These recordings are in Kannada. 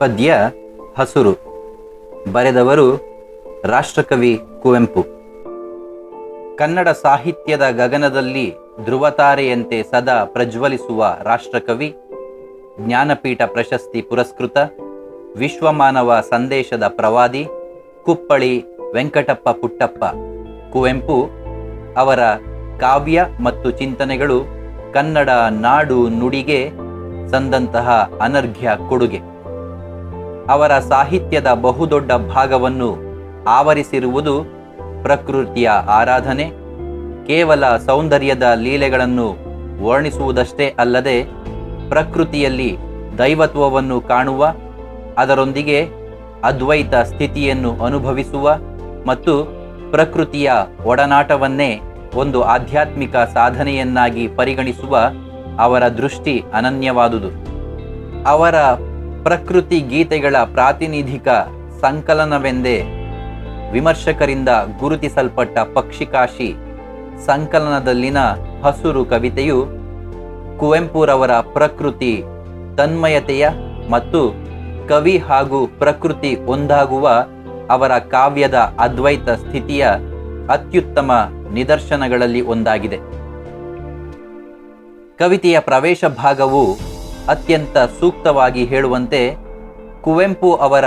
ಪದ್ಯ ಹಸುರು. ಬರೆದವರು ರಾಷ್ಟ್ರಕವಿ ಕುವೆಂಪು. ಕನ್ನಡ ಸಾಹಿತ್ಯದ ಗಗನದಲ್ಲಿ ಧ್ರುವತಾರೆಯಂತೆ ಸದಾ ಪ್ರಜ್ವಲಿಸುವ ರಾಷ್ಟ್ರಕವಿ, ಜ್ಞಾನಪೀಠ ಪ್ರಶಸ್ತಿ ಪುರಸ್ಕೃತ, ವಿಶ್ವಮಾನವ ಸಂದೇಶದ ಪ್ರವಾದಿ, ಕುಪ್ಪಳಿ ವೆಂಕಟಪ್ಪ ಪುಟ್ಟಪ್ಪ. ಕುವೆಂಪು ಅವರ ಕಾವ್ಯ ಮತ್ತು ಚಿಂತನೆಗಳು ಕನ್ನಡ ನಾಡು ನುಡಿಗೆ ಸಂದಂತಹ ಅನರ್ಘ್ಯ ಕೊಡುಗೆ. ಅವರ ಸಾಹಿತ್ಯದ ಬಹುದೊಡ್ಡ ಭಾಗವನ್ನು ಆವರಿಸಿರುವುದು ಪ್ರಕೃತಿಯ ಆರಾಧನೆ. ಕೇವಲ ಸೌಂದರ್ಯದ ಲೀಲೆಗಳನ್ನು ವರ್ಣಿಸುವುದಷ್ಟೇ ಅಲ್ಲದೆ ಪ್ರಕೃತಿಯಲ್ಲಿ ದೈವತ್ವವನ್ನು ಕಾಣುವ, ಅದರೊಂದಿಗೆ ಅದ್ವೈತ ಸ್ಥಿತಿಯನ್ನು ಅನುಭವಿಸುವ ಮತ್ತು ಪ್ರಕೃತಿಯ ಒಡನಾಟವನ್ನೇ ಒಂದು ಆಧ್ಯಾತ್ಮಿಕ ಸಾಧನೆಯನ್ನಾಗಿ ಪರಿಗಣಿಸುವ ಅವರ ದೃಷ್ಟಿ ಅನನ್ಯವಾದುದು. ಅವರ ಪ್ರಕೃತಿ ಗೀತೆಗಳ ಪ್ರಾತಿನಿಧಿಕ ಸಂಕಲನವೆಂದೇ ವಿಮರ್ಶಕರಿಂದ ಗುರುತಿಸಲ್ಪಟ್ಟ ಪಕ್ಷಿಕಾಶಿ ಸಂಕಲನದಲ್ಲಿನ ಹಸುರು ಕವಿತೆಯು ಕುವೆಂಪುರವರ ಪ್ರಕೃತಿ ತನ್ಮಯತೆಯ ಮತ್ತು ಕವಿ ಹಾಗೂ ಪ್ರಕೃತಿ ಒಂದಾಗುವ ಅವರ ಕಾವ್ಯದ ಅದ್ವೈತ ಸ್ಥಿತಿಯ ಅತ್ಯುತ್ತಮ ನಿದರ್ಶನಗಳಲ್ಲಿ ಒಂದಾಗಿದೆ. ಕವಿತೆಯ ಪ್ರವೇಶ ಭಾಗವು ಅತ್ಯಂತ ಸೂಕ್ತವಾಗಿ ಹೇಳುವಂತೆ ಕುವೆಂಪು ಅವರ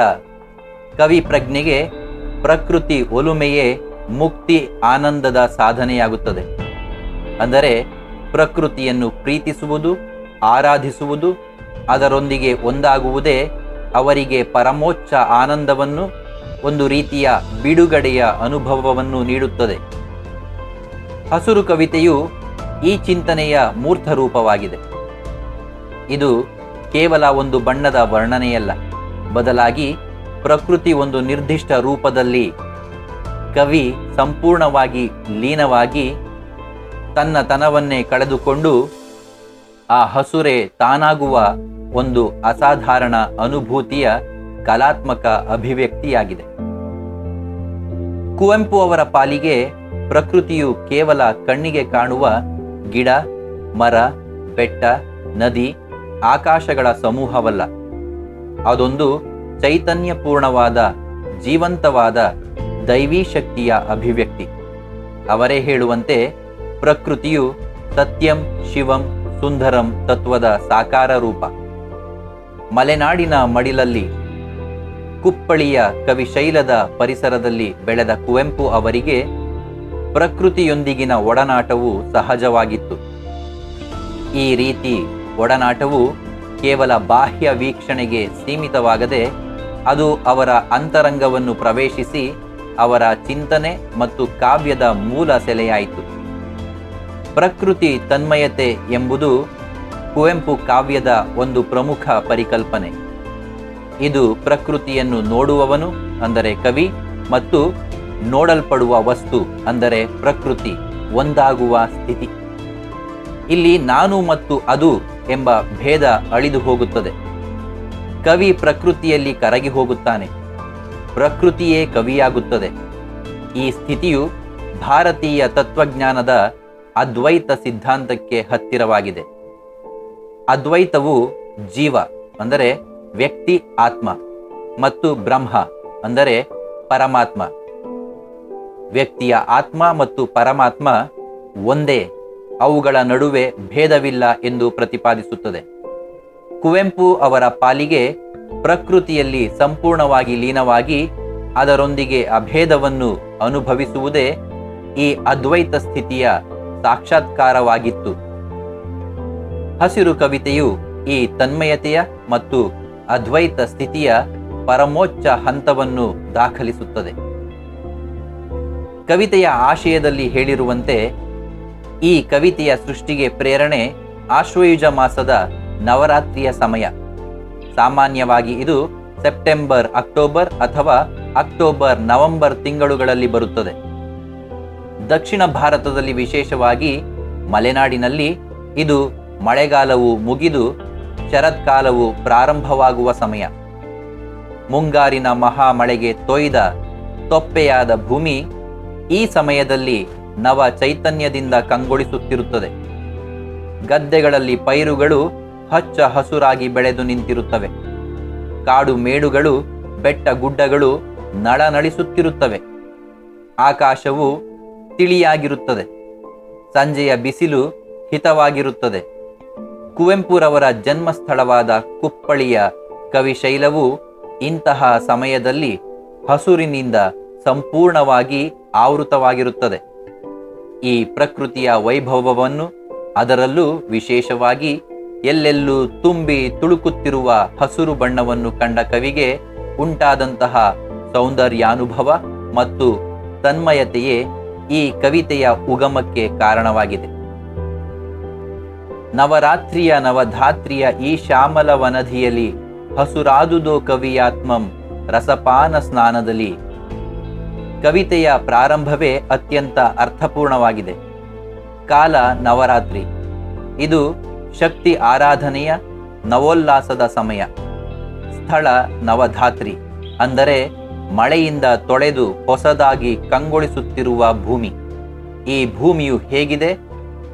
ಕವಿ ಪ್ರಜ್ಞೆಗೆ ಪ್ರಕೃತಿ ಒಲುಮೆಯೇ ಮುಕ್ತಿ ಆನಂದದ ಸಾಧನೆಯಾಗುತ್ತದೆ. ಅಂದರೆ ಪ್ರಕೃತಿಯನ್ನು ಪ್ರೀತಿಸುವುದು, ಆರಾಧಿಸುವುದು, ಅದರೊಂದಿಗೆ ಒಂದಾಗುವುದೇ ಅವರಿಗೆ ಪರಮೋಚ್ಚ ಆನಂದವನ್ನು, ಒಂದು ರೀತಿಯ ಬಿಡುಗಡೆಯ ಅನುಭವವನ್ನು ನೀಡುತ್ತದೆ. ಹಸುರು ಕವಿತೆಯು ಈ ಚಿಂತನೆಯ ಮೂರ್ತ ರೂಪವಾಗಿದೆ. ಇದು ಕೇವಲ ಒಂದು ಬಣ್ಣದ ವರ್ಣನೆಯಲ್ಲ. ಬದಲಾಗಿ ಪ್ರಕೃತಿ ಒಂದು ನಿರ್ದಿಷ್ಟ ರೂಪದಲ್ಲಿ ಕವಿ ಸಂಪೂರ್ಣವಾಗಿ ಲೀನವಾಗಿ ತನ್ನ ತನವನ್ನೇ ಕಳೆದುಕೊಂಡು ಆ ಹಸುರೆ ತಾನಾಗುವ ಒಂದು ಅಸಾಧಾರಣ ಅನುಭೂತಿಯ ಕಲಾತ್ಮಕ ಅಭಿವ್ಯಕ್ತಿಯಾಗಿದೆ. ಕುವೆಂಪು ಅವರ ಪಾಲಿಗೆ ಪ್ರಕೃತಿಯು ಕೇವಲ ಕಣ್ಣಿಗೆ ಕಾಣುವ ಗಿಡ, ಮರ, ಬೆಟ್ಟ, ನದಿ ಆಕಾಶಗಳ ಸಮೂಹವಲ್ಲ. ಅದೊಂದು ಚೈತನ್ಯಪೂರ್ಣವಾದ, ಜೀವಂತವಾದ ದೈವೀ ಶಕ್ತಿಯ ಅಭಿವ್ಯಕ್ತಿ. ಅವರೇ ಹೇಳುವಂತೆ ಪ್ರಕೃತಿಯು ಸತ್ಯಂ ಶಿವಂ ಸುಂದರಂ ತತ್ವದ ಸಾಕಾರ ರೂಪ. ಮಲೆನಾಡಿನ ಮಡಿಲಲ್ಲಿ ಕುಪ್ಪಳಿಯ ಕವಿಶೈಲದ ಪರಿಸರದಲ್ಲಿ ಬೆಳೆದ ಕುವೆಂಪು ಅವರಿಗೆ ಪ್ರಕೃತಿಯೊಂದಿಗಿನ ಒಡನಾಟವು ಸಹಜವಾಗಿತ್ತು. ಈ ರೀತಿ ಒಡನಾಟವು ಕೇವಲ ಬಾಹ್ಯ ವೀಕ್ಷಣೆಗೆ ಸೀಮಿತವಾಗದೆ ಅದು ಅವರ ಅಂತರಂಗವನ್ನು ಪ್ರವೇಶಿಸಿ ಅವರ ಚಿಂತನೆ ಮತ್ತು ಕಾವ್ಯದ ಮೂಲ ಸೆಲೆಯಾಯಿತು. ಪ್ರಕೃತಿ ತನ್ಮಯತೆ ಎಂಬುದು ಕುವೆಂಪು ಕಾವ್ಯದ ಒಂದು ಪ್ರಮುಖ ಪರಿಕಲ್ಪನೆ. ಇದು ಪ್ರಕೃತಿಯನ್ನು ನೋಡುವವನು ಅಂದರೆ ಕವಿ ಮತ್ತು ನೋಡಲ್ಪಡುವ ವಸ್ತು ಅಂದರೆ ಪ್ರಕೃತಿ, ಒಂದಾಗುವ ಸ್ಥಿತಿ. ಇಲ್ಲಿ ನಾನು ಮತ್ತು ಅದು ಎಂಬ ಭೇದ ಅಳಿದು ಹೋಗುತ್ತದೆ. ಕವಿ ಪ್ರಕೃತಿಯಲ್ಲಿ ಕರಗಿ ಹೋಗುತ್ತಾನೆ. ಪ್ರಕೃತಿಯೇ ಕವಿಯಾಗುತ್ತದೆ. ಈ ಸ್ಥಿತಿಯು ಭಾರತೀಯ ತತ್ವಜ್ಞಾನದ ಅದ್ವೈತ ಸಿದ್ಧಾಂತಕ್ಕೆ ಹತ್ತಿರವಾಗಿದೆ. ಅದ್ವೈತವು ಜೀವ, ಅಂದರೆ ವ್ಯಕ್ತಿ, ಆತ್ಮ, ಮತ್ತು ಬ್ರಹ್ಮ, ಅಂದರೆ ಪರಮಾತ್ಮ. ವ್ಯಕ್ತಿಯ ಆತ್ಮ ಮತ್ತು ಪರಮಾತ್ಮ ಒಂದೇ ಅವುಗಳ ನಡುವೆ ಭೇದವಿಲ್ಲ ಎಂದು ಪ್ರತಿಪಾದಿಸುತ್ತದೆ. ಕುವೆಂಪು ಅವರ ಪಾಲಿಗೆ ಪ್ರಕೃತಿಯಲ್ಲಿ ಸಂಪೂರ್ಣವಾಗಿ ಲೀನವಾಗಿ ಅದರೊಂದಿಗೆ ಅಭೇದವನ್ನು ಅನುಭವಿಸುವುದೇ ಈ ಅದ್ವೈತ ಸ್ಥಿತಿಯ ಸಾಕ್ಷಾತ್ಕಾರವಾಗಿತ್ತು. ಹಸಿರು ಕವಿತೆಯು ಈ ತನ್ಮಯತೆಯ ಮತ್ತು ಅದ್ವೈತ ಸ್ಥಿತಿಯ ಪರಮೋಚ್ಚ ಹಂತವನ್ನು ದಾಖಲಿಸುತ್ತದೆ. ಕವಿತೆಯ ಆಶಯದಲ್ಲಿ ಹೇಳಿರುವಂತೆ ಈ ಕವಿತೆಯ ಸೃಷ್ಟಿಗೆ ಪ್ರೇರಣೆ ಆಶ್ವಯುಜ ಮಾಸದ ನವರಾತ್ರಿಯ ಸಮಯ. ಸಾಮಾನ್ಯವಾಗಿ ಇದು ಸೆಪ್ಟೆಂಬರ್, ಅಕ್ಟೋಬರ್ ಅಥವಾ ಅಕ್ಟೋಬರ್, ನವೆಂಬರ್ ತಿಂಗಳುಗಳಲ್ಲಿ ಬರುತ್ತದೆ. ದಕ್ಷಿಣ ಭಾರತದಲ್ಲಿ ವಿಶೇಷವಾಗಿ ಮಲೆನಾಡಿನಲ್ಲಿ ಇದು ಮಳೆಗಾಲವು ಮುಗಿದು ಶರತ್ಕಾಲವು ಪ್ರಾರಂಭವಾಗುವ ಸಮಯ. ಮುಂಗಾರಿನ ಮಹಾ ಮಳೆಗೆ ತೊಯ್ದ ತೊಪ್ಪೆಯಾದ ಭೂಮಿ ಈ ಸಮಯದಲ್ಲಿ ನವ ಚೈತನ್ಯದಿಂದ ಕಂಗೊಳಿಸುತ್ತಿರುತ್ತದೆ. ಗದ್ದೆಗಳಲ್ಲಿ ಪೈರುಗಳು ಹಚ್ಚ ಹಸುರಾಗಿ ಬೆಳೆದು ನಿಂತಿರುತ್ತವೆ. ಕಾಡು ಮೇಡುಗಳು, ಬೆಟ್ಟ ಗುಡ್ಡಗಳು ನಳನಳಿಸುತ್ತಿರುತ್ತವೆ. ಆಕಾಶವು ತಿಳಿಯಾಗಿರುತ್ತದೆ. ಸಂಜೆಯ ಬಿಸಿಲು ಹಿತವಾಗಿರುತ್ತದೆ. ಕುವೆಂಪುರವರ ಜನ್ಮಸ್ಥಳವಾದ ಕುಪ್ಪಳಿಯ ಕವಿಶೈಲವು ಇಂತಹ ಸಮಯದಲ್ಲಿ ಹಸುರಿನಿಂದ ಸಂಪೂರ್ಣವಾಗಿ ಆವೃತವಾಗಿರುತ್ತದೆ. ಈ ಪ್ರಕೃತಿಯ ವೈಭವವನ್ನು ಅದರಲ್ಲೂ ವಿಶೇಷವಾಗಿ ಎಲ್ಲೆಲ್ಲೂ ತುಂಬಿ ತುಳುಕುತ್ತಿರುವ ಹಸುರು ಬಣ್ಣವನ್ನು ಕಂಡ ಕವಿಗೆ ಉಂಟಾದಂತಹ ಸೌಂದರ್ಯಾನುಭವ ಮತ್ತು ತನ್ಮಯತೆಯೇ ಈ ಕವಿತೆಯ ಉಗಮಕ್ಕೆ ಕಾರಣವಾಗಿದೆ. ನವರಾತ್ರಿಯ ನವಧಾತ್ರಿಯ ಈ ಶ್ಯಾಮಲ ವನಧಿಯಲ್ಲಿ ಹಸುರಾದುದೋ ಕವಿಯಾತ್ಮಂ ರಸಪಾನ ಸ್ನಾನದಲ್ಲಿ ಕವಿತೆಯ ಪ್ರಾರಂಭವೇ ಅತ್ಯಂತ ಅರ್ಥಪೂರ್ಣವಾಗಿದೆ. ಕಾಲ ನವರಾತ್ರಿ. ಇದು ಶಕ್ತಿ ಆರಾಧನೆಯ ನವೋಲ್ಲಾಸದ ಸಮಯ. ಸ್ಥಳ ನವಧಾತ್ರಿ. ಅಂದರೆ ಮಳೆಯಿಂದ ತೊಳೆದು ಹೊಸದಾಗಿ ಕಂಗೊಳಿಸುತ್ತಿರುವ ಭೂಮಿ. ಈ ಭೂಮಿಯು ಹೇಗಿದೆ?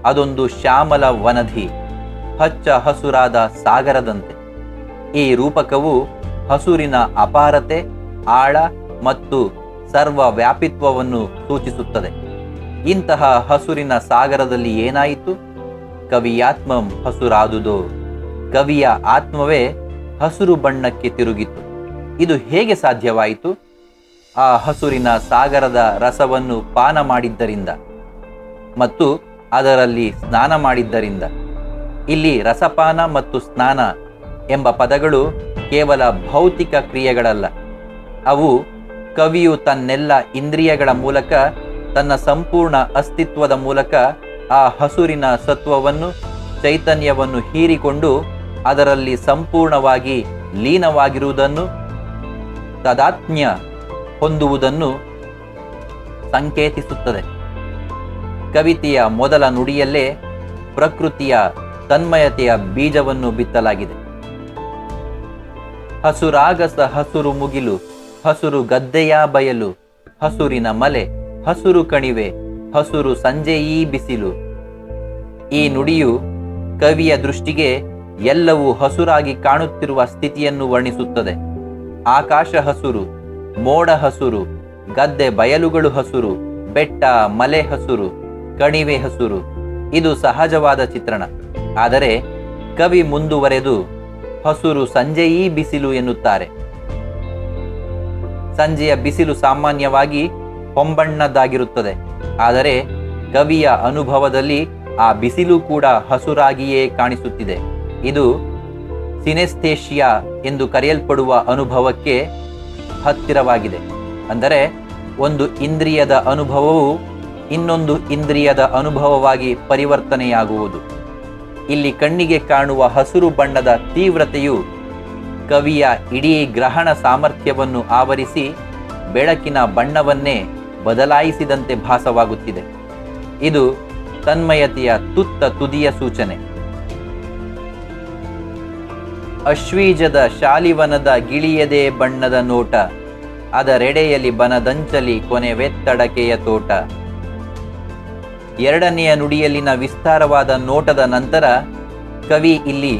ಅದೊಂದು ಶ್ಯಾಮಲ ವನಧಿ. ಹಚ್ಚ ಹಸುರಾದ ಸಾಗರದಂತೆ. ಈ ರೂಪಕವು ಹಸುರಿನ ಅಪಾರತೆ, ಆಳ ಮತ್ತು ಸರ್ವ ವ್ಯಾಪಿತ್ವವನ್ನು ಸೂಚಿಸುತ್ತದೆ. ಇಂತಹ ಹಸುರಿನ ಸಾಗರದಲ್ಲಿ ಏನಾಯಿತು? ಕವಿಯಾತ್ಮಂ ಹಸುರಾದುದು. ಕವಿಯ ಆತ್ಮವೇ ಹಸುರು ಬಣ್ಣಕ್ಕೆ ತಿರುಗಿತು. ಇದು ಹೇಗೆ ಸಾಧ್ಯವಾಯಿತು? ಆ ಹಸುರಿನ ಸಾಗರದ ರಸವನ್ನು ಪಾನ ಮಾಡಿದ್ದರಿಂದ ಮತ್ತು ಅದರಲ್ಲಿ ಸ್ನಾನ ಮಾಡಿದ್ದರಿಂದ. ಇಲ್ಲಿ ರಸಪಾನ ಮತ್ತು ಸ್ನಾನ ಎಂಬ ಪದಗಳು ಕೇವಲ ಭೌತಿಕ ಕ್ರಿಯೆಗಳಲ್ಲ. ಅವು ಕವಿಯು ತನ್ನೆಲ್ಲ ಇಂದ್ರಿಯಗಳ ಮೂಲಕ, ತನ್ನ ಸಂಪೂರ್ಣ ಅಸ್ತಿತ್ವದ ಮೂಲಕ ಆ ಹಸುರಿನ ಸತ್ವವನ್ನು, ಚೈತನ್ಯವನ್ನು ಹೀರಿಕೊಂಡು ಅದರಲ್ಲಿ ಸಂಪೂರ್ಣವಾಗಿ ಲೀನವಾಗಿರುವುದನ್ನು, ತದಾತ್ಮ್ಯ ಹೊಂದುವುದನ್ನು ಸಂಕೇತಿಸುತ್ತದೆ. ಕವಿತೆಯ ಮೊದಲ ನುಡಿಯಲ್ಲೇ ಪ್ರಕೃತಿಯ ತನ್ಮಯತೆಯ ಬೀಜವನ್ನು ಬಿತ್ತಲಾಗಿದೆ. ಹಸುರಾಗಸ ಹಸುರು ಮುಗಿಲು ಹಸುರು ಗದ್ದೆಯ ಬಯಲು, ಹಸುರಿನ ಮಲೆ, ಹಸುರು ಕಣಿವೆ, ಹಸುರು ಸಂಜೆಯೀ ಬಿಸಿಲು. ಈ ನುಡಿಯು ಕವಿಯ ದೃಷ್ಟಿಗೆ ಎಲ್ಲವೂ ಹಸುರಾಗಿ ಕಾಣುತ್ತಿರುವ ಸ್ಥಿತಿಯನ್ನು ವರ್ಣಿಸುತ್ತದೆ. ಆಕಾಶ ಹಸುರು, ಮೋಡ ಹಸುರು, ಗದ್ದೆ ಬಯಲುಗಳು ಹಸುರು, ಬೆಟ್ಟ, ಮಲೆ ಹಸುರು, ಕಣಿವೆ ಹಸುರು. ಇದು ಸಹಜವಾದ ಚಿತ್ರಣ. ಆದರೆ ಕವಿ ಮುಂದುವರೆದು ಹಸುರು ಸಂಜೆಯೀ ಬಿಸಿಲು ಎನ್ನುತ್ತಾರೆ. ಸಂಜೆಯ ಬಿಸಿಲು ಸಾಮಾನ್ಯವಾಗಿ ಹೊಂಬಣ್ಣದ್ದಾಗಿರುತ್ತದೆ. ಆದರೆ ಕವಿಯ ಅನುಭವದಲ್ಲಿ ಆ ಬಿಸಿಲು ಕೂಡ ಹಸುರಾಗಿಯೇ ಕಾಣಿಸುತ್ತಿದೆ. ಇದು ಸಿನೆಸ್ಥೇಷಿಯಾ ಎಂದು ಕರೆಯಲ್ಪಡುವ ಅನುಭವಕ್ಕೆ ಹತ್ತಿರವಾಗಿದೆ. ಅಂದರೆ ಒಂದು ಇಂದ್ರಿಯದ ಅನುಭವವು ಇನ್ನೊಂದು ಇಂದ್ರಿಯದ ಅನುಭವವಾಗಿ ಪರಿವರ್ತನೆಯಾಗುವುದು. ಇಲ್ಲಿ ಕಣ್ಣಿಗೆ ಕಾಣುವ ಹಸಿರು ಬಣ್ಣದ ತೀವ್ರತೆಯು ಕವಿಯ ಇಡೀ ಗ್ರಹಣ ಸಾಮರ್ಥ್ಯವನ್ನು ಆವರಿಸಿ ಬೆಳಕಿನ ಬಣ್ಣವನ್ನೇ ಬದಲಾಯಿಸಿದಂತೆ ಭಾಸವಾಗುತ್ತಿದೆ. ಇದು ತನ್ಮಯತೆಯ ತುತ್ತ ತುದಿಯ ಸೂಚನೆ. ಅಶ್ವೀಜದ ಶಾಲಿವನದ ಗಿಳಿಯದೆ ಬಣ್ಣದ ನೋಟ, ಅದರೆಡೆಯಲ್ಲಿ ಬನದಂಚಲಿ ಕೊನೆ ವೆತ್ತಡಕೆಯ ತೋಟ. ಎರಡನೆಯ ನುಡಿಯಲ್ಲಿನ ವಿಸ್ತಾರವಾದ ನೋಟದ ನಂತರ ಕವಿ ಇಲ್ಲಿ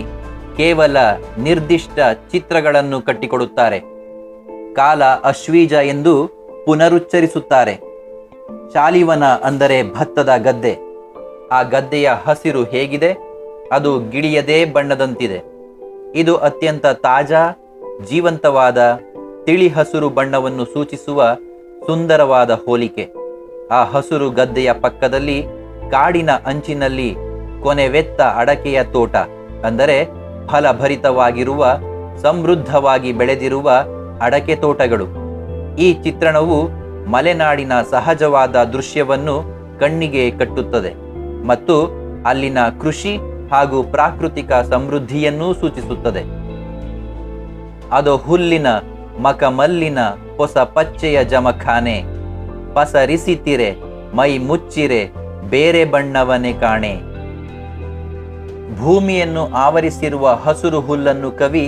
ಕೇವಲ ನಿರ್ದಿಷ್ಟ ಚಿತ್ರಗಳನ್ನು ಕಟ್ಟಿಕೊಡುತ್ತಾರೆ. ಕಾಲ ಅಶ್ವೀಜ ಎಂದು ಪುನರುಚ್ಚರಿಸುತ್ತಾರೆ. ಶಾಲಿವನ ಅಂದರೆ ಭತ್ತದ ಗದ್ದೆ. ಆ ಗದ್ದೆಯ ಹಸಿರು ಹೇಗಿದೆ, ಅದು ಗಿಳಿಯದೇ ಬಣ್ಣದಂತಿದೆ. ಇದು ಅತ್ಯಂತ ತಾಜಾ, ಜೀವಂತವಾದ ತಿಳಿ ಹಸಿರು ಬಣ್ಣವನ್ನು ಸೂಚಿಸುವ ಸುಂದರವಾದ ಹೋಲಿಕೆ. ಆ ಹಸಿರು ಗದ್ದೆಯ ಪಕ್ಕದಲ್ಲಿ ಕಾಡಿನ ಅಂಚಿನಲ್ಲಿ ಕೊನೆವೆತ್ತ ಅಡಕೆಯ ತೋಟ, ಅಂದರೆ ಫಲಭರಿತವಾಗಿರುವ, ಸಮೃದ್ಧವಾಗಿ ಬೆಳೆದಿರುವ ಅಡಕೆ ತೋಟಗಳು. ಈ ಚಿತ್ರಣವು ಮಲೆನಾಡಿನ ಸಹಜವಾದ ದೃಶ್ಯವನ್ನು ಕಣ್ಣಿಗೆ ಕಟ್ಟುತ್ತದೆ ಮತ್ತು ಅಲ್ಲಿನ ಕೃಷಿ ಹಾಗೂ ಪ್ರಾಕೃತಿಕ ಸಮೃದ್ಧಿಯನ್ನೂ ಸೂಚಿಸುತ್ತದೆ. ಅದು ಹುಲ್ಲಿನ ಮಕಮಲ್ಲಿನ ಹೊಸ ಪಚ್ಚೆಯ ಜಮಖಾನೆ ಪಸರಿಸಿತಿರೆ ಮೈ ಮುಚ್ಚಿರೆ, ಬೇರೆ ಬಣ್ಣವನೇ ಕಾಣೆ. ಭೂಮಿಯನ್ನು ಆವರಿಸಿರುವ ಹಸುರು ಹುಲ್ಲನ್ನು ಕವಿ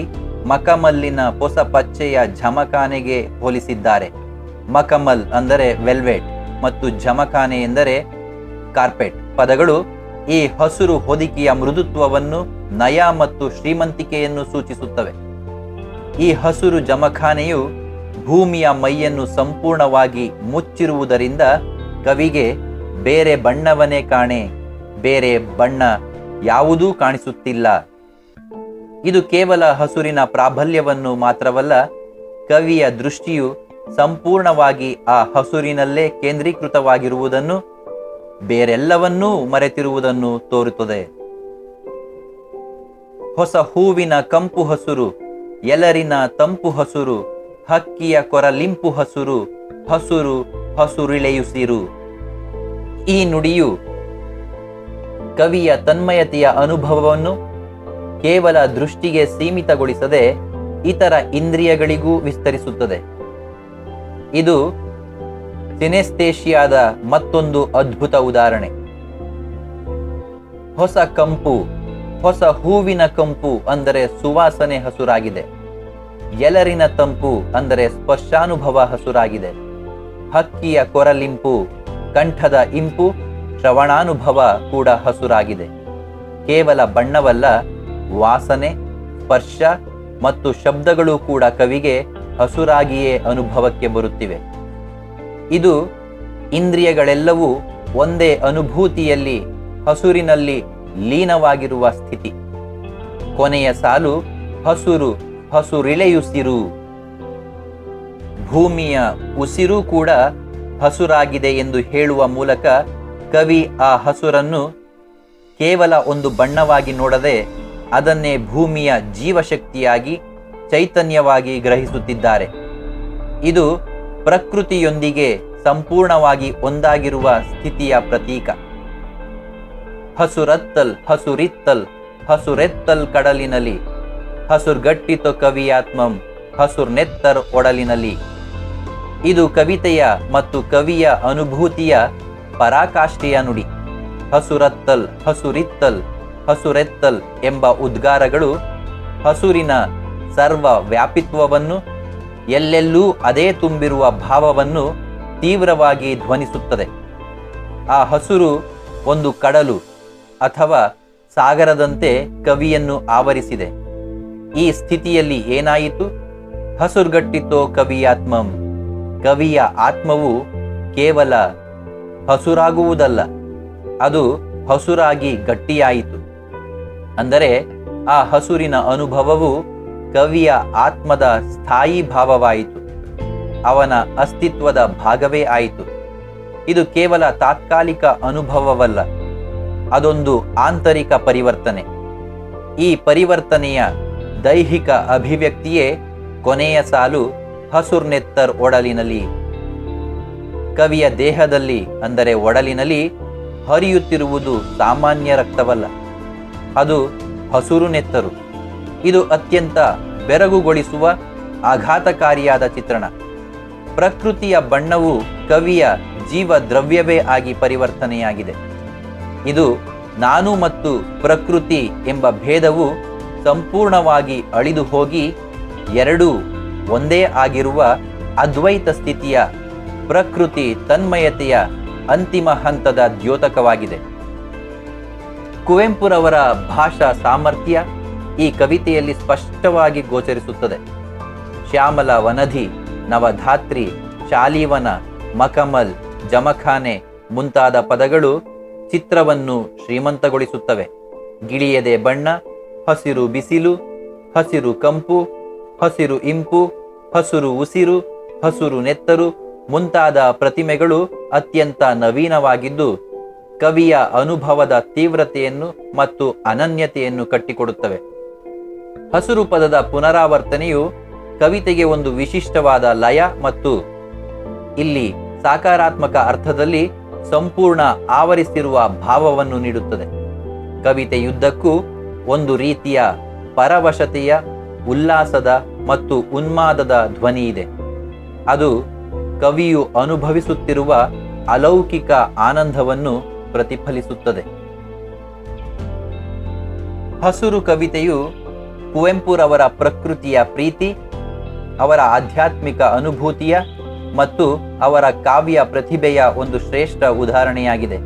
ಮಕಮಲ್ಲಿನ ಹೊಸ ಪಚ್ಚೆಯ ಜಮಖಾನೆಗೆ ಹೋಲಿಸಿದ್ದಾರೆ. ಮಕಮಲ್ ಅಂದರೆ ವೆಲ್ವೆಟ್ ಮತ್ತು ಜಮಖಾನೆ ಎಂದರೆ ಕಾರ್ಪೆಟ್. ಪದಗಳು ಈ ಹಸುರು ಹೊದಿಕೆಯ ಮೃದುತ್ವವನ್ನು ನಯ ಮತ್ತು ಶ್ರೀಮಂತಿಕೆಯನ್ನು ಸೂಚಿಸುತ್ತವೆ. ಈ ಹಸುರು ಜಮಖಾನೆಯು ಭೂಮಿಯ ಮೈಯನ್ನು ಸಂಪೂರ್ಣವಾಗಿ ಮುಚ್ಚಿರುವುದರಿಂದ ಕವಿಗೆ ಬೇರೆ ಬಣ್ಣವನೇ ಕಾಣೆ, ಬೇರೆ ಬಣ್ಣ ಯಾವುದೂ ಕಾಣಿಸುತ್ತಿಲ್ಲ. ಇದು ಕೇವಲ ಹಸುರಿನ ಪ್ರಾಬಲ್ಯವನ್ನು ಮಾತ್ರವಲ್ಲ, ಕವಿಯ ದೃಷ್ಟಿಯು ಸಂಪೂರ್ಣವಾಗಿ ಆ ಹಸುರಿನಲ್ಲೇ ಕೇಂದ್ರೀಕೃತವಾಗಿರುವುದನ್ನು, ಬೇರೆಲ್ಲವನ್ನೂ ಮರೆತಿರುವುದನ್ನು ತೋರುತ್ತದೆ. ಹೊಸ ಹೂವಿನ ಕಂಪು ಹಸುರು, ಎಲರಿನ ತಂಪು ಹಸುರು, ಹಕ್ಕಿಯ ಕೊರಲಿಂಪು ಹಸುರು ಹಸುರು ಹಸುರಿಳೆಯುಸಿರು. ಈ ನುಡಿಯು ಕವಿಯ ತನ್ಮಯತೆಯ ಅನುಭವವನ್ನು ಕೇವಲ ದೃಷ್ಟಿಗೆ ಸೀಮಿತಗೊಳಿಸದೆ ಇತರ ಇಂದ್ರಿಯಗಳಿಗೂ ವಿಸ್ತರಿಸುತ್ತದೆ. ಇದು ಸಿನೆಸ್ತೇಷಿಯಾದ ಮತ್ತೊಂದು ಅದ್ಭುತ ಉದಾಹರಣೆ. ಹೊಸ ಕಂಪು, ಹೊಸ ಹೂವಿನ ಕಂಪು ಅಂದರೆ ಸುವಾಸನೆ ಹಸುರಾಗಿದೆ. ಎಲರಿನ ತಂಪು ಅಂದರೆ ಸ್ಪರ್ಶಾನುಭವ ಹಸುರಾಗಿದೆ. ಹಕ್ಕಿಯ ಕೊರಲಿಂಪು, ಕಂಠದ ಇಂಪು ಶ್ರವಣಾನುಭವ ಕೂಡ ಹಸುರಾಗಿದೆ. ಕೇವಲ ಬಣ್ಣವಲ್ಲ, ವಾಸನೆ, ಸ್ಪರ್ಶ ಮತ್ತು ಶಬ್ದಗಳು ಕೂಡ ಕವಿಗೆ ಹಸುರಾಗಿಯೇ ಅನುಭವಕ್ಕೆ ಬರುತ್ತಿವೆ. ಇದು ಇಂದ್ರಿಯಗಳೆಲ್ಲವೂ ಒಂದೇ ಅನುಭೂತಿಯಲ್ಲಿ ಹಸುರಿನಲ್ಲಿ ಲೀನವಾಗಿರುವ ಸ್ಥಿತಿ. ಕೊನೆಯ ಸಾಲು, ಹಸುರು, ಹಸುರಿಳೆಯುಸಿರು. ಭೂಮಿಯ ಉಸಿರು ಕೂಡ ಹಸುರಾಗಿದೆ ಎಂದು ಹೇಳುವ ಮೂಲಕ ಕವಿ ಆ ಹಸುರನ್ನು ಕೇವಲ ಒಂದು ಬಣ್ಣವಾಗಿ ನೋಡದೆ ಅದನ್ನೇ ಭೂಮಿಯ ಜೀವಶಕ್ತಿಯಾಗಿ, ಚೈತನ್ಯವಾಗಿ ಗ್ರಹಿಸುತ್ತಿದ್ದಾರೆ. ಇದು ಪ್ರಕೃತಿಯೊಂದಿಗೆ ಸಂಪೂರ್ಣವಾಗಿ ಒಂದಾಗಿರುವ ಸ್ಥಿತಿಯ ಪ್ರತೀಕ. ಹಸುರತ್ತಲ್, ಹಸುರಿತ್ತಲ್, ಹಸುರೆತ್ತಲ್ ಕಡಲಿನಲ್ಲಿ, ಹಸುರ್ಗಟ್ಟಿತ ಕವಿಯಾತ್ಮಂ, ಹಸುರ್ನೆತ್ತರ್ ಒಡಲಿನಲ್ಲಿ. ಇದು ಕವಿತೆಯ ಮತ್ತು ಕವಿಯ ಅನುಭೂತಿಯ ಪರಾಕಾಷ್ಠೆಯ ನುಡಿ. ಹಸುರತ್ತಲ್, ಹಸುರಿತ್ತಲ್, ಹಸುರೆತ್ತಲ್ ಎಂಬ ಉದ್ಗಾರಗಳು ಹಸುರಿನ ಸರ್ವ ವ್ಯಾಪಿತ್ವವನ್ನು ಎಲ್ಲೆಲ್ಲೂ ಅದೇ ತುಂಬಿರುವ ಭಾವವನ್ನು ತೀವ್ರವಾಗಿ ಧ್ವನಿಸುತ್ತದೆ. ಆ ಹಸುರು ಒಂದು ಕಡಲು ಅಥವಾ ಸಾಗರದಂತೆ ಕವಿಯನ್ನು ಆವರಿಸಿದೆ. ಈ ಸ್ಥಿತಿಯಲ್ಲಿ ಏನಾಯಿತು? ಹಸುರ್ಗಟ್ಟಿತೋ ಕವಿಯಾತ್ಮಂ. ಕವಿಯ ಆತ್ಮವು ಕೇವಲ ಹಸುರಾಗುವುದಲ್ಲ. ಅದು ಹಸುರಾಗಿ ಗಟ್ಟಿಯಾಯಿತು. ಅಂದರೆ ಆ ಹಸುರಿನ ಅನುಭವವು ಕವಿಯ ಆತ್ಮದ ಸ್ಥಾಯಿ ಭಾವವಾಯಿತು. ಅವನ ಅಸ್ತಿತ್ವದ ಭಾಗವೇ ಆಯಿತು. ಇದು ಕೇವಲ ತಾತ್ಕಾಲಿಕ ಅನುಭವವಲ್ಲ. ಅದೊಂದು ಆಂತರಿಕ ಪರಿವರ್ತನೆ. ಈ ಪರಿವರ್ತನೆಯ ದೈಹಿಕ ಅಭಿವ್ಯಕ್ತಿಯೇ ಕೊನೆಯ ಸಾಲು ಹಸುರ್ನೆತ್ತರ್ ಒಡಲಿನಲ್ಲಿ ಕವಿಯ ದೇಹದಲ್ಲಿ, ಅಂದರೆ ಒಡಲಿನಲ್ಲಿ, ಹರಿಯುತ್ತಿರುವುದು ಸಾಮಾನ್ಯ ರಕ್ತವಲ್ಲ. ಅದು ಹಸುರು ನೆತ್ತರು. ಇದು ಅತ್ಯಂತ ಬೆರಗುಗೊಳಿಸುವ ಆಘಾತಕಾರಿಯಾದ ಚಿತ್ರಣ. ಪ್ರಕೃತಿಯ ಬಣ್ಣವು ಕವಿಯ ಜೀವ ದ್ರವ್ಯವೇ ಆಗಿ ಪರಿವರ್ತನೆಯಾಗಿದೆ. ಇದು ನಾನು ಮತ್ತು ಪ್ರಕೃತಿ ಎಂಬ ಭೇದವು ಸಂಪೂರ್ಣವಾಗಿ ಅಳಿದು ಹೋಗಿ ಎರಡೂ ಒಂದೇ ಆಗಿರುವ ಅದ್ವೈತ ಸ್ಥಿತಿಯ ಪ್ರಕೃತಿ ತನ್ಮಯತೆಯ ಅಂತಿಮ ಹಂತದ ದ್ಯೋತಕವಾಗಿದೆ. ಕುವೆಂಪುರವರ ಭಾಷಾ ಸಾಮರ್ಥ್ಯ ಈ ಕವಿತೆಯಲ್ಲಿ ಸ್ಪಷ್ಟವಾಗಿ ಗೋಚರಿಸುತ್ತದೆ. ಶ್ಯಾಮಲ ವನಧಿ, ನವಧಾತ್ರಿ, ಶಾಲೀವನ, ಮಕಮಲ್, ಜಮಖಾನೆ ಮುಂತಾದ ಪದಗಳು ಚಿತ್ರವನ್ನು ಶ್ರೀಮಂತಗೊಳಿಸುತ್ತವೆ. ಗಿಳಿಯದೆ ಬಣ್ಣ, ಹಸಿರು ಬಿಸಿಲು, ಹಸಿರು ಕಂಪು, ಹಸಿರು ಇಂಪು, ಹಸಿರು ಉಸಿರು, ಹಸಿರು ನೆತ್ತರು ಮುಂತಾದ ಪ್ರತಿಮೆಗಳು ಅತ್ಯಂತ ನವೀನವಾಗಿದ್ದು, ಕವಿಯ ಅನುಭವದ ತೀವ್ರತೆಯನ್ನು ಮತ್ತು ಅನನ್ಯತೆಯನ್ನು ಕಟ್ಟಿಕೊಡುತ್ತವೆ. ಹಸುರು ಪದದ ಪುನರಾವರ್ತನೆಯು ಕವಿತೆಗೆ ಒಂದು ವಿಶಿಷ್ಟವಾದ ಲಯ ಮತ್ತು ಇಲ್ಲಿ ಸಾಕಾರಾತ್ಮಕ ಅರ್ಥದಲ್ಲಿ ಸಂಪೂರ್ಣ ಆವರಿಸಿರುವ ಭಾವವನ್ನು ನೀಡುತ್ತದೆ. ಕವಿತೆಯುದ್ದಕ್ಕೂ ಒಂದು ರೀತಿಯ ಪರವಶತೆಯ, ಉಲ್ಲಾಸದ ಮತ್ತು ಉನ್ಮಾದದ ಧ್ವನಿ ಇದೆ ಅದು ಕವಿಯು ಅನುಭವಿಸುತ್ತಿರುವ ಅಲೌಕಿಕ ಆನಂದವನ್ನು ಪ್ರತಿಫಲಿಸುತ್ತದೆ. ಹಸುರು ಕವಿತೆಯು ಕುವೆಂಪುರವರ ಪ್ರಕೃತಿಯ ಪ್ರೀತಿ, ಅವರ ಆಧ್ಯಾತ್ಮಿಕ ಅನುಭೂತಿಯ ಮತ್ತು ಅವರ ಕಾವ್ಯ ಪ್ರತಿಭೆಯ ಒಂದು ಶ್ರೇಷ್ಠ ಉದಾಹರಣೆಯಾಗಿದೆ.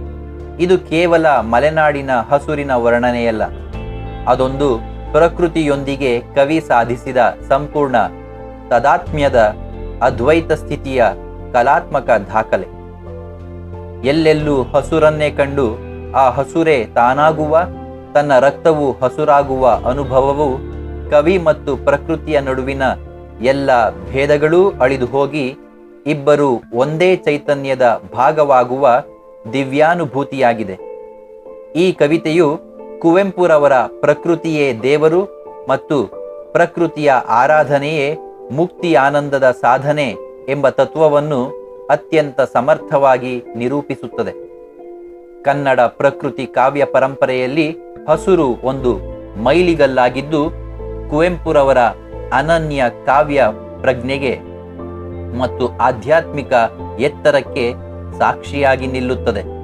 ಇದು ಕೇವಲ ಮಲೆನಾಡಿನ ಹಸುರಿನ ವರ್ಣನೆಯಲ್ಲ. ಅದೊಂದು ಪ್ರಕೃತಿಯೊಂದಿಗೆ ಕವಿ ಸಾಧಿಸಿದ ಸಂಪೂರ್ಣ ತದಾತ್ಮ್ಯದ ಅದ್ವೈತ ಸ್ಥಿತಿಯ ಕಲಾತ್ಮಕ ದಾಖಲೆ. ಎಲ್ಲೆಲ್ಲೂ ಹಸುರನ್ನೇ ಕಂಡು ಆ ಹಸುರೇ ತಾನಾಗುವ, ತನ್ನ ರಕ್ತವು ಹಸುರಾಗುವ ಅನುಭವವು ಕವಿ ಮತ್ತು ಪ್ರಕೃತಿಯ ನಡುವಿನ ಎಲ್ಲ ಭೇದಗಳೂ ಅಳಿದು ಹೋಗಿ ಇಬ್ಬರು ಒಂದೇ ಚೈತನ್ಯದ ಭಾಗವಾಗುವ ದಿವ್ಯಾನುಭೂತಿಯಾಗಿದೆ. ಈ ಕವಿತೆಯು ಕುವೆಂಪುರವರ ಪ್ರಕೃತಿಯೇ ದೇವರು ಮತ್ತು ಪ್ರಕೃತಿಯ ಆರಾಧನೆಯೇ ಮುಕ್ತಿ ಆನಂದದ ಸಾಧನೆ ಎಂಬ ತತ್ವವನ್ನು ಅತ್ಯಂತ ಸಮರ್ಥವಾಗಿ ನಿರೂಪಿಸುತ್ತದೆ. ಕನ್ನಡ ಪ್ರಕೃತಿ ಕಾವ್ಯ ಪರಂಪರೆಯಲ್ಲಿ ಹಸುರು ಒಂದು ಮೈಲಿಗಲ್ಲಾಗಿದ್ದು, ಕುವೆಂಪುರವರ ಅನನ್ಯ ಕಾವ್ಯ ಪ್ರಜ್ಞೆಗೆ ಮತ್ತು ಆಧ್ಯಾತ್ಮಿಕ ಎತ್ತರಕ್ಕೆ ಸಾಕ್ಷಿಯಾಗಿ ನಿಲ್ಲುತ್ತದೆ.